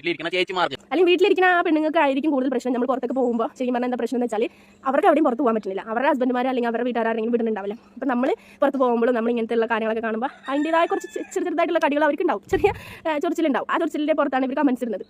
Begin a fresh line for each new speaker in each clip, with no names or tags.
അല്ലെങ്കിൽ വീട്ടിലിരിക്കുന്ന ആ പെണ്ണുങ്ങൾക്ക് ആയിരിക്കും കൂടുതൽ പ്രശ്നം. നമ്മൾ പുറത്തേക്ക് പോകുമ്പോൾ ശരിക്കും പറഞ്ഞാൽ എന്താ പ്രശ്നം എന്ന് വെച്ചാൽ അവർക്ക് എവിടെയും പുറത്ത് പോകാൻ പറ്റുന്നില്ല. അവരുടെ ഹസ്ബൻഡ്മാർ അല്ലെങ്കിൽ അവരുടെ വീട്ടുകാരെങ്കിലും വിടുന്നുണ്ടാവില്ല? അപ്പം നമ്മൾ പുറത്ത് പോകുമ്പോഴും നമ്മൾ ഇങ്ങനത്തെ ഉള്ള കാര്യങ്ങളൊക്കെ കാണുമ്പോൾ അതിന്റെതായ കുറച്ച് ചെറുതായിട്ടുള്ള കടികൾ അവർക്ക് ഉണ്ടാവും. ചെറിയ ചൊറിച്ചിലുണ്ടാവും. ആ ചൊറിച്ചിലിന്റെ പുറത്താണ് ഇവർ കമൻസ് ഇടുന്നത്.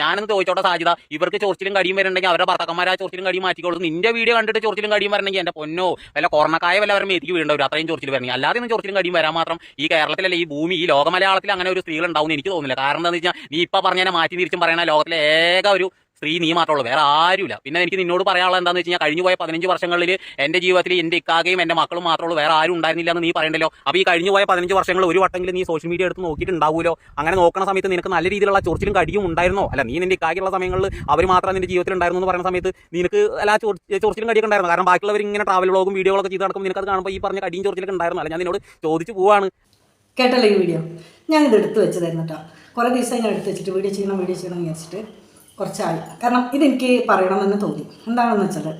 ഞാനൊന്ന് ചോദിച്ചോട്ടെ സാധ്യത ഇവർക്ക് ചോർച്ചിലും കടിയും വരുന്നുണ്ടെങ്കിൽ അവരുടെ ഭർത്താക്കന്മാർ ആ ചോർച്ചിലും കടിയും മാറ്റിക്കോളൂ. നിന്റെ വീഡിയോ കണ്ടിട്ട് ചോർച്ചിലും കടിയും വരണമെങ്കിൽ എന്റെ പൊന്നോ വല്ല കൊറോണക്കായ വല്ല അവരുടെ മേത്തിക്ക് വീണ്ടും അത്രയും ചോർച്ചിൽ വരണമെങ്കിൽ അല്ലാതെ ഒന്നും ചോർച്ചിലും കടിയും വരാൻ മാത്രം ഈ കേരളത്തിലല്ല ഈ ഭൂമി ഈ ലോക മലയാളത്തിൽ അങ്ങനെ ഒരു സ്ത്രീകൾ ഉണ്ടാവും എനിക്ക് തോന്നുന്നില്ല. കാരണം എന്താണെന്ന് വെച്ചാൽ നീ ഇപ്പൊ പറഞ്ഞതിനെ മാറ്റി തിരിച്ചും പറയണ ലോകത്തിലെ ഏക ഒരു സ്ത്രീ നീ മാത്രമുള്ളൂ വേറെ ആരുമില്ല. പിന്നെ എനിക്ക് നിന്നോട് പറയാനുള്ള എന്താണെന്ന് വെച്ച് കഴിഞ്ഞു പോയ പതിനഞ്ച് വർഷങ്ങളിൽ എന്റെ ജീവിതത്തിൽ എന്റെ ഇക്കാകയും എന്റെ മക്കളും മാത്രമുള്ളൂ വേറെ ആരും ഉണ്ടായിരുന്നില്ല എന്ന് നീ പറയണ്ടല്ലോ. അപ്പോൾ ഈ കഴിഞ്ഞു പോയ പതിനഞ്ച് വർഷങ്ങൾ ഒരു വട്ടെങ്കിലും നീ സോഷ്യൽ മീഡിയ എടുത്ത് നോക്കിയിട്ടുണ്ടാവുമല്ലോ അങ്ങനെ നോക്കുന്ന സമയത്ത് നിനക്ക് നല്ല രീതിയിലുള്ള ചൊറിച്ചിലും കടിയും ഉണ്ടായിരുന്നോ? അല്ല നീ എന്റെ ഇക്കാകെയുള്ള സമയങ്ങളിൽ അവർ മാത്രം നിന്റെ ജീവിതത്തിൽ ഉണ്ടായിരുന്നു എന്ന് പറയുന്ന സമയത്ത് നിനക്ക് എല്ലാ ചൊറി- ചൊറിച്ചിലും കടിയൊക്കെ ഉണ്ടായിരുന്നു. കാരണം ബാക്കിയുള്ളവർ ഇങ്ങനെ ട്രാവൽ വ്ളോഗും വീഡിയോകളൊക്കെ ചെയ്ത് നടക്കുമ്പോൾ അത് കാണുമ്പോൾ ഈ പറഞ്ഞ കടിയും ചൊറിച്ചിലൊക്കെ ഉണ്ടായിരുന്നു. അല്ല ഞാൻ നിന്നോട് ചോദിച്ചു പോവാണ്.
കേട്ടല്ലേ ഈ വീഡിയോ ഞാനിത് എടുത്തു വെച്ചതായിരുന്നു കേട്ടോ കുറേ ദിവസമായി ഞാൻ എടുത്ത് വെച്ചിട്ട് വീഡിയോ ചെയ്യണം വീഡിയോ ചെയ്യണം എന്ന് വിചാരിച്ചിട്ട് കുറച്ചായി കാരണം ഇതെനിക്ക് പറയണമെന്ന് തോന്നി. എന്താണെന്ന് വെച്ചാൽ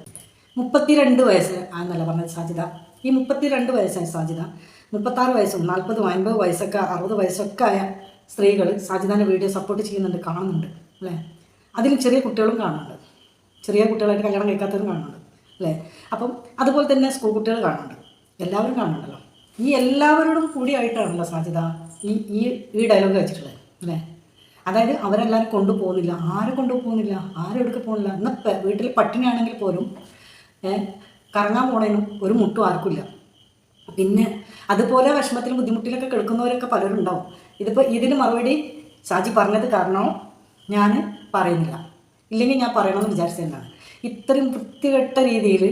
മുപ്പത്തിരണ്ട് വയസ്സ് ആണെന്നല്ല പറഞ്ഞത് സാധ്യത. ഈ മുപ്പത്തിരണ്ട് വയസ്സായ സാധ്യത മുപ്പത്താറ് വയസ്സും നാൽപ്പതും അൻപത് വയസ്സൊക്കെ അറുപത് വയസ്സൊക്കെ ആയ സ്ത്രീകൾ സാധ്യതാന്റെ വീഡിയോ സപ്പോർട്ട് ചെയ്യുന്നുണ്ട് കാണുന്നുണ്ട് അല്ലേ? അതിൽ ചെറിയ കുട്ടികളും കാണുന്നുണ്ട്. ചെറിയ കുട്ടികളായിട്ട് കല്യാണം കഴിക്കാത്തവരും കാണുന്നുണ്ട് അല്ലേ? അപ്പം അതുപോലെ തന്നെ സ്കൂൾ കുട്ടികൾ കാണുന്നുണ്ട്. എല്ലാവരും കാണുന്നുണ്ടല്ലോ. ഈ എല്ലാവരോടും കൂടിയായിട്ടാണല്ലോ സാധ്യത ഈ ഈ ഈ ഡയലോഗ് വെച്ചിട്ടുള്ളത് അല്ലേ? അതായത് അവരെല്ലാവരും കൊണ്ടുപോകുന്നില്ല. ആരും കൊണ്ടുപോകുന്നില്ല? ആരും എടുക്ക പോകുന്നില്ല എന്നാൽ വീട്ടിൽ പട്ടിണിയാണെങ്കിൽ പോലും കറങ്ങാൻ പോണേനും ഒരു മുട്ടും ആർക്കില്ല പിന്നെ അതുപോലെ വിഷമത്തിലും ബുദ്ധിമുട്ടിലൊക്കെ കിടക്കുന്നവരൊക്കെ പലരും ഉണ്ടാവും. ഇതിപ്പോൾ ഇതിന് മറുപടി ഷാജി പറഞ്ഞത് കാരണമോ ഞാൻ പറയുന്നില്ല. ഇല്ലെങ്കിൽ ഞാൻ പറയണമെന്ന് വിചാരിച്ചതല്ലാണ് ഇത്രയും വൃത്തികെട്ട രീതിയിൽ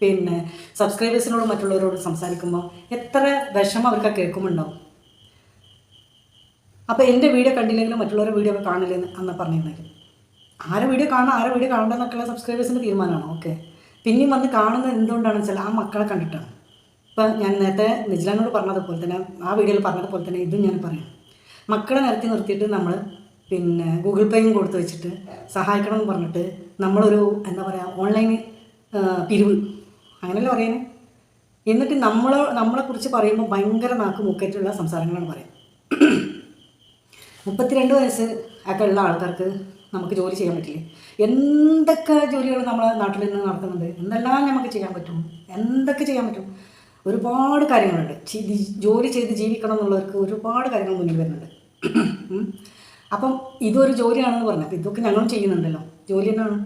പിന്നെ സബ്സ്ക്രൈബേഴ്സിനോടും മറ്റുള്ളവരോടും സംസാരിക്കുമ്പോൾ എത്ര വിഷമം അവർക്ക് കേൾക്കുമ്പോൾ ഉണ്ടാവും അപ്പോൾ എന്റെ വീഡിയോ കണ്ടില്ലെങ്കിലും മറ്റുള്ളവരുടെ വീഡിയോ ഒക്കെ കാണില്ലെന്ന് അന്ന് പറഞ്ഞിരുന്നെങ്കിൽ ആരെ വീഡിയോ കാണാം ആരെ വീഡിയോ കാണണ്ട എന്നൊക്കെയുള്ള സബ്സ്ക്രൈബേഴ്സിന്റെ തീരുമാനമാണ്? ഓക്കെ പിന്നെയും വന്ന് കാണുന്നത് എന്തുകൊണ്ടാണെന്ന് വെച്ചാൽ ആ മക്കളെ കണ്ടിട്ടാണ്. ഇപ്പം ഞാൻ നേരത്തെ നിജിലാനോട് പറഞ്ഞതുപോലെ തന്നെ ആ വീഡിയോയിൽ പറഞ്ഞതുപോലെ തന്നെ ഇതും ഞാൻ പറയാം. മക്കളെ നിരത്തി നിർത്തിയിട്ട് നമ്മൾ പിന്നെ ഗൂഗിൾ പേയും കൊടുത്ത് വെച്ചിട്ട് സഹായിക്കണം എന്ന് പറഞ്ഞിട്ട് നമ്മളൊരു എന്താ പറയുക ഓൺലൈൻ പിരിവ്. അങ്ങനെയല്ലേ പറയുന്നത് എന്നിട്ട് നമ്മളെ നമ്മളെക്കുറിച്ച് പറയുമ്പോൾ ഭയങ്കര നാക്ക് മുക്കേറ്റുള്ള സംസാരങ്ങളാണ് പറയാം മുപ്പത്തിരണ്ട് വയസ്സ് ഒക്കെ ഉള്ള ആൾക്കാർക്ക് നമുക്ക് ജോലി ചെയ്യാൻ പറ്റില്ലേ? എന്തൊക്കെ ജോലികൾ നമ്മളെ നാട്ടിൽ നിന്ന് നടക്കുന്നുണ്ട്? എന്തെല്ലാം നമുക്ക് ചെയ്യാൻ പറ്റും? എന്തൊക്കെ ചെയ്യാൻ പറ്റും? ഒരുപാട് കാര്യങ്ങളുണ്ട്. ജോലി ചെയ്ത് ജീവിക്കണം എന്നുള്ളവർക്ക് ഒരുപാട് കാര്യങ്ങൾ മുന്നിൽ വരുന്നുണ്ട്. അപ്പം ഇതൊരു ജോലിയാണെന്ന് പറഞ്ഞത് ഇതൊക്കെ ഞങ്ങളും ചെയ്യുന്നുണ്ടല്ലോ. ജോലി തന്നെയാണ്.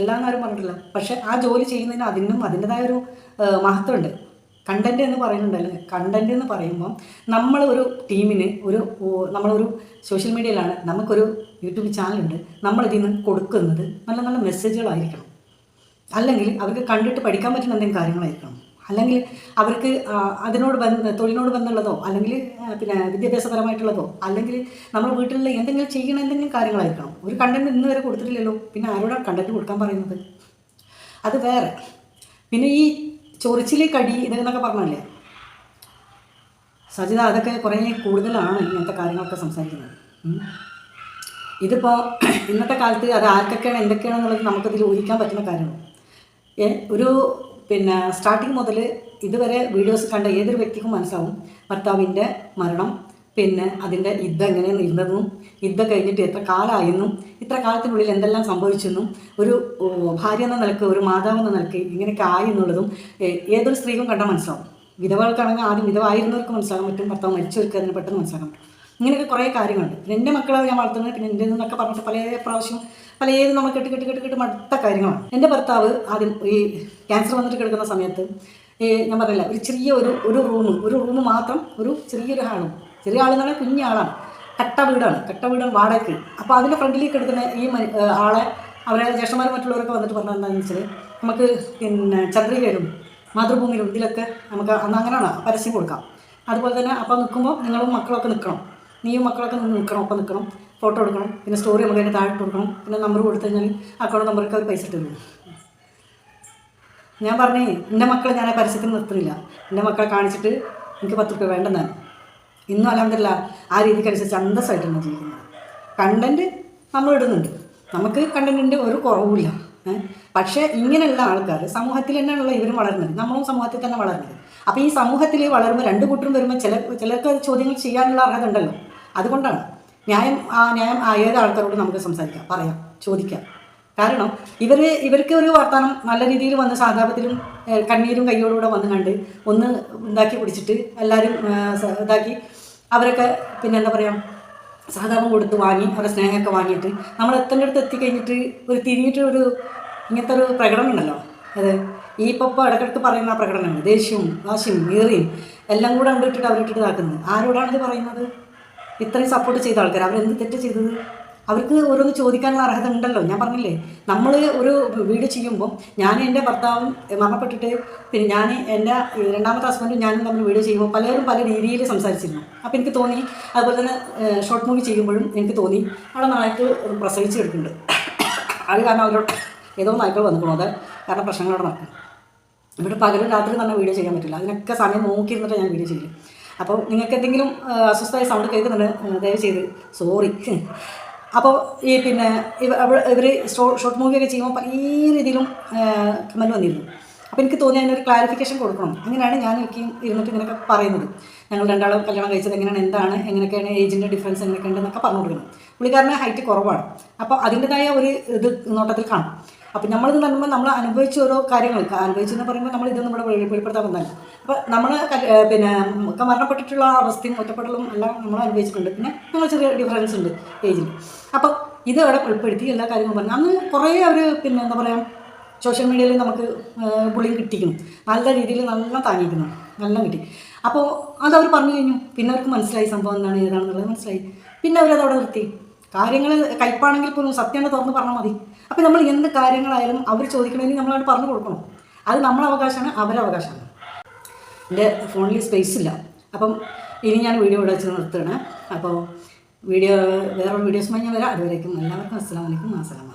എല്ലാം ആരും പറഞ്ഞിട്ടില്ല. പക്ഷേ ആ ജോലി ചെയ്യുന്നതിന് അതിനും അതിന്റെതായ ഒരു മഹത്വമുണ്ട്. കണ്ടന്റ് എന്ന് പറയുന്നുണ്ടല്ലോ. കണ്ടന്റ് എന്ന് പറയുമ്പോൾ നമ്മൾ ഒരു ടീമിന് ഒരു നമ്മളൊരു സോഷ്യൽ മീഡിയയിലാണ് നമുക്കൊരു യൂട്യൂബ് ചാനലുണ്ട് നമ്മൾ ഇതിൽ നിന്ന് കൊടുക്കുന്നത് നല്ല നല്ല മെസ്സേജുകളായിരിക്കണം അല്ലെങ്കിൽ അവർക്ക് കണ്ടിട്ട് പഠിക്കാൻ പറ്റുന്ന എന്തെങ്കിലും കാര്യങ്ങളായിരിക്കണം. അല്ലെങ്കിൽ അവർക്ക് അതിനോട് ബന്ധ തൊഴിലിനോട് ബന്ധമുള്ളതോ അല്ലെങ്കിൽ പിന്നെ വിദ്യാഭ്യാസപരമായിട്ടുള്ളതോ അല്ലെങ്കിൽ നമ്മൾ വീട്ടിലുള്ള എന്തെങ്കിലും ചെയ്യണ എന്തെങ്കിലും കാര്യങ്ങളായിരിക്കണം. ഒരു കണ്ടന്റ് ഇന്ന് വരെ കൊടുത്തിട്ടില്ലല്ലോ. പിന്നെ ആരോടാണ് കണ്ടന്റ് കൊടുക്കാൻ പറയുന്നത്? അത് വേറെ. പിന്നെ ഈ ചൊറിച്ചിൽ കടി ഇതെന്നൊക്കെ പറഞ്ഞല്ലേ സജിത അതൊക്കെ കുറേ കൂടുതലാണ് ഇങ്ങനത്തെ കാര്യങ്ങളൊക്കെ സംസാരിക്കുന്നത്. ഇതിപ്പോൾ ഇന്നത്തെ കാലത്ത് അത് ആർക്കൊക്കെയാണ് എന്തൊക്കെയാണെന്നുള്ളത് നമുക്കതിൽ ഊഹിക്കാൻ പറ്റുന്ന കാര്യമാണ്. ഒരു പിന്നെ സ്റ്റാർട്ടിങ് മുതൽ ഇതുവരെ വീഡിയോസ് കണ്ട ഏതൊരു വ്യക്തിക്കും മനസ്സിലാവും. ഭർത്താവിന്റെ മരണം പിന്നെ അതിന്റെ യുദ്ധം എങ്ങനെ ഇരുന്നതെന്നും യുദ്ധം കഴിഞ്ഞിട്ട് എത്ര കാലമായെന്നും ഇത്ര കാലത്തിനുള്ളിൽ എന്തെല്ലാം സംഭവിച്ചെന്നും ഒരു ഭാര്യ എന്ന നിലയ്ക്ക് ഒരു മാതാവ് എന്ന നിലയ്ക്ക് ഇങ്ങനെയൊക്കെ ആയി എന്നുള്ളതും ഏതൊരു സ്ത്രീക്കും കണ്ടാൽ മനസ്സിലാവും. വിധവകൾക്കാണെങ്കിൽ ആദ്യം വിധവായിരുന്നവർക്ക് മനസ്സിലാക്കാൻ പറ്റും ഭർത്താവ് മരിച്ചവർക്ക് അതിന് പെട്ടെന്ന് മനസ്സിലാക്കാൻ പറ്റും. ഇങ്ങനെയൊക്കെ കുറേ കാര്യങ്ങളുണ്ട്. പിന്നെ എന്റെ മക്കളെ ഞാൻ വളർത്തുന്നത് പിന്നെ എന്റെ നിന്നൊക്കെ പറഞ്ഞിട്ട് പല പ്രാവശ്യം പല ഏത് നമ്മൾ കെട്ട് കെട്ട് കെട്ട് കെട്ട് മടുത്ത കാര്യങ്ങളാണ്. എന്റെ ഭർത്താവ് ആദ്യം ഈ ക്യാൻസർ വന്നിട്ട് കിടക്കുന്ന സമയത്ത് ഞാൻ പറഞ്ഞില്ല ഒരു ചെറിയ ഒരു ഒരു റൂം ഒരു റൂം മാത്രം ഒരു ചെറിയൊരു ഹാളും. ചെറിയ ആളെന്ന് പറഞ്ഞാൽ കുഞ്ഞാളാണ് കട്ട വീടാണ്. കട്ട വീടാണ് വാടകയ്ക്ക്. അപ്പോൾ അതിന്റെ ഫ്രണ്ടിലേക്ക് എടുക്കുന്ന ഈ ആളെ അവരെ ജ്യേഷ്ഠന്മാരും മറ്റുള്ളവരൊക്കെ വന്നിട്ട് പറഞ്ഞത് എന്താണെന്ന് വെച്ചാൽ നമുക്ക് പിന്നെ ചന്ദ്രികയിലും മാതൃഭൂമിയിലും ഇതിലൊക്കെ നമുക്ക് അന്ന് അങ്ങനെയാണ് പരസ്യം കൊടുക്കാം. അതുപോലെ തന്നെ അപ്പോൾ നിൽക്കുമ്പോൾ നിങ്ങളും മക്കളൊക്കെ നിൽക്കണം നീയും മക്കളൊക്കെ നിന്ന് നിൽക്കണം ഒപ്പം നിൽക്കണം ഫോട്ടോ എടുക്കണം. പിന്നെ സ്റ്റോറി നമുക്ക് അതിന്റെ താഴെ കൊടുക്കണം. പിന്നെ നമ്പർ കൊടുത്തു കഴിഞ്ഞാൽ അക്കൗണ്ട് നമ്പർക്ക് അവർ പൈസ ഇട്ട് ഞാൻ പറഞ്ഞേ എന്റെ മക്കളെ ഞാൻ ആ പരസ്യത്തിന് നിർത്തുന്നില്ല. എന്റെ മക്കളെ കാണിച്ചിട്ട് എനിക്ക് പത്ത് രൂപ വേണ്ടെന്നാണ്. ഇന്നും അലഹമില്ല ആ രീതിക്കനുസരിച്ച് അന്തസ്സായിട്ടാണ് ജീവിക്കുന്നത്. കണ്ടന്റ് നമ്മൾ ഇടുന്നുണ്ട്. നമുക്ക് കണ്ടന്റിന്റെ ഒരു കുറവുമില്ല. പക്ഷേ ഇങ്ങനെയുള്ള ആൾക്കാർ സമൂഹത്തിൽ തന്നെയാണല്ലോ ഇവരും വളരുന്നത്. നമ്മളും സമൂഹത്തിൽ തന്നെ വളരുന്നത്. അപ്പോൾ ഈ സമൂഹത്തിൽ വളരുമ്പോൾ രണ്ട് കൂട്ടരും വരുമ്പോൾ ചില ചിലർക്ക് ചോദ്യങ്ങൾ ചെയ്യാനുള്ള അർഹത ഉണ്ടല്ലോ. അതുകൊണ്ടാണ് ന്യായം ആ ന്യായം ആ ഏത് ആൾക്കാരോട് നമുക്ക് സംസാരിക്കാം പറയാം ചോദിക്കാം. കാരണം ഇവർ ഇവർക്ക് ഒരു വർത്തമാനം നല്ല രീതിയിൽ വന്ന് സാധാപത്തിലും കണ്ണീരും കയ്യോടുകൂടെ വന്ന് കണ്ട് ഒന്ന് ഇതാക്കി പിടിച്ചിട്ട് എല്ലാവരും ഇതാക്കി അവരൊക്കെ പിന്നെ എന്താ പറയുക സഹതാപം കൊടുത്ത് വാങ്ങി അവരുടെ സ്നേഹമൊക്കെ വാങ്ങിയിട്ട് നമ്മൾ എത്തേണ്ടടുത്ത് എത്തിക്കഴിഞ്ഞിട്ട് ഒരു തിരിഞ്ഞിട്ട് ഒരു ഇങ്ങനത്തെ ഒരു പ്രകടനം ഉണ്ടല്ലോ. അത് ഈ പപ്പ ഇടയ്ക്കിടയ്ക്ക് പറയുന്ന ആ പ്രകടനമാണ് ദേഷ്യവും വാശിയും ഈറിയും എല്ലാം കൂടെ കണ്ടിട്ടിട്ട് അവരിട്ടിട്ട് ഇതാക്കുന്നത്. ആരോടാണ് ഇത് പറയുന്നത്? ഇത്രയും സപ്പോർട്ട് ചെയ്ത ആൾക്കാർ അവരെന്ത് തെറ്റ് ചെയ്തത്? അവർക്ക് ഓരോന്ന് ചോദിക്കാനുള്ള അർഹത ഉണ്ടല്ലോ. ഞാൻ പറഞ്ഞില്ലേ നമ്മൾ ഒരു വീട് ചെയ്യുമ്പോൾ ഞാൻ എന്റെ ഭർത്താവും മരണപ്പെട്ടിട്ട് പിന്നെ ഞാൻ എന്റെ രണ്ടാമത്തെ ഹസ്ബൻഡും ഞാനും നമ്മൾ വീഡിയോ ചെയ്യുമ്പോൾ പലരും പല രീതിയിൽ സംസാരിച്ചിരുന്നു. അപ്പോൾ എനിക്ക് തോന്നി അതുപോലെ തന്നെ ഷോർട്ട് മൂവി ചെയ്യുമ്പോഴും എനിക്ക് തോന്നി അവിടെ നായ്ക്ക് പ്രസവിച്ച് കിടക്കുന്നുണ്ട്. അത് കാരണം അവരോട് ഏതോ നായ്ക്കൾ വന്നിട്ടുള്ളൂ. അത് കാരണം പ്രശ്നങ്ങളോട് നടക്കും ഇവിടെ പകലും രാത്രി തന്നെ വീഡിയോ ചെയ്യാൻ പറ്റില്ല. അതിനൊക്കെ സമയം നോക്കിയിരുന്നിട്ട് ഞാൻ വീഡിയോ ചെയ്യും അപ്പോൾ നിങ്ങൾക്ക് എന്തെങ്കിലും അസ്വസ്ഥമായ സൗണ്ട് കേൾക്കുന്നുണ്ട് ദയവ് ചെയ്ത്. സോറി അപ്പോൾ ഈ പിന്നെ ഇവർ ഷോർട്ട് മൂവിയൊക്കെ ചെയ്യുമ്പോൾ പല രീതിയിലും കമന്റ് വന്നിരുന്നു. അപ്പോൾ എനിക്ക് തോന്നി അതിനൊരു ക്ലാരിഫിക്കേഷൻ കൊടുക്കണം. അങ്ങനെയാണ് ഞാൻ ഒക്കെ ഇരുന്നിട്ട് ഇങ്ങനെയൊക്കെ പറയുന്നത്. ഞങ്ങൾ രണ്ടാളും കല്യാണം കഴിച്ചത് എങ്ങനെയാണ് എന്താണ് എങ്ങനെയൊക്കെയാണ് ഏജിന്റെ ഡിഫറൻസ് എങ്ങനെയൊക്കെ ഉണ്ടെന്നൊക്കെ പറഞ്ഞു കൊടുക്കണം. പുള്ളിക്കാരന് ഹൈറ്റ് കുറവാണ്. അപ്പോൾ അതിന്റെതായ ഒരു ഇത് നോട്ടത്തിൽ കാണും. അപ്പം നമ്മളിത് നടുമ്പോൾ നമ്മൾ അനുഭവിച്ച ഓരോ കാര്യങ്ങൾ അനുഭവിച്ചെന്ന് പറയുമ്പോൾ നമ്മൾ ഇതൊന്നും വെളി- വെളിപ്പെടുത്താൻ വന്നല്ല അപ്പോൾ നമ്മൾ പിന്നെ ഒക്കെ മരണപ്പെട്ടിട്ടുള്ള അവസ്ഥയും ഒറ്റപ്പെടലും എല്ലാം നമ്മൾ അനുഭവിച്ചിട്ടുണ്ട്. പിന്നെ ഞങ്ങൾ ചെറിയ ഡിഫറൻസ് ഉണ്ട് ഏജിൽ അപ്പോൾ ഇത് അവിടെ ഉൾപ്പെടുത്തി എല്ലാ കാര്യങ്ങളും പറഞ്ഞു. അന്ന് കുറേ അവർ പിന്നെ എന്താ പറയുക സോഷ്യൽ മീഡിയയിൽ നമുക്ക് ബുള്ളിങ് കിട്ടിക്കുന്നു. നല്ല രീതിയിൽ നല്ല താങ്ങിക്കുന്നു. നല്ല കിട്ടി. അപ്പോൾ അതവർ പറഞ്ഞു കഴിഞ്ഞു. പിന്നെ അവർക്ക് മനസ്സിലായി സംഭവം എന്താണ് ഏതാണെന്നുള്ളത് മനസ്സിലായി. പിന്നെ അവരത് അവിടെ നിർത്തി. കാര്യങ്ങൾ കയ്പാണെങ്കിൽ പോലും സത്യം തുറന്ന് പറഞ്ഞാൽ മതി. അപ്പോൾ നമ്മൾ എന്ത് കാര്യങ്ങളായാലും അവർ ചോദിക്കണമെങ്കിൽ നമ്മളവിടെ പറഞ്ഞു കൊടുക്കണം. അത് നമ്മളെ അവകാശമാണ് അവരെ അവകാശമാണ് എന്റെ ഫോണിൽ സ്പേസ് ഇല്ല. അപ്പം ഇനി ഞാൻ വീഡിയോ ഇവിടെ വെച്ച് നിർത്തുകയാണ്. അപ്പോൾ വീഡിയോ വേറെ വീഡിയോസുമായി ഞാൻ വരാം. അതുവരേക്കും എല്ലാവർക്കും അസ്സാം വലൈക്കും അസ്സലാമ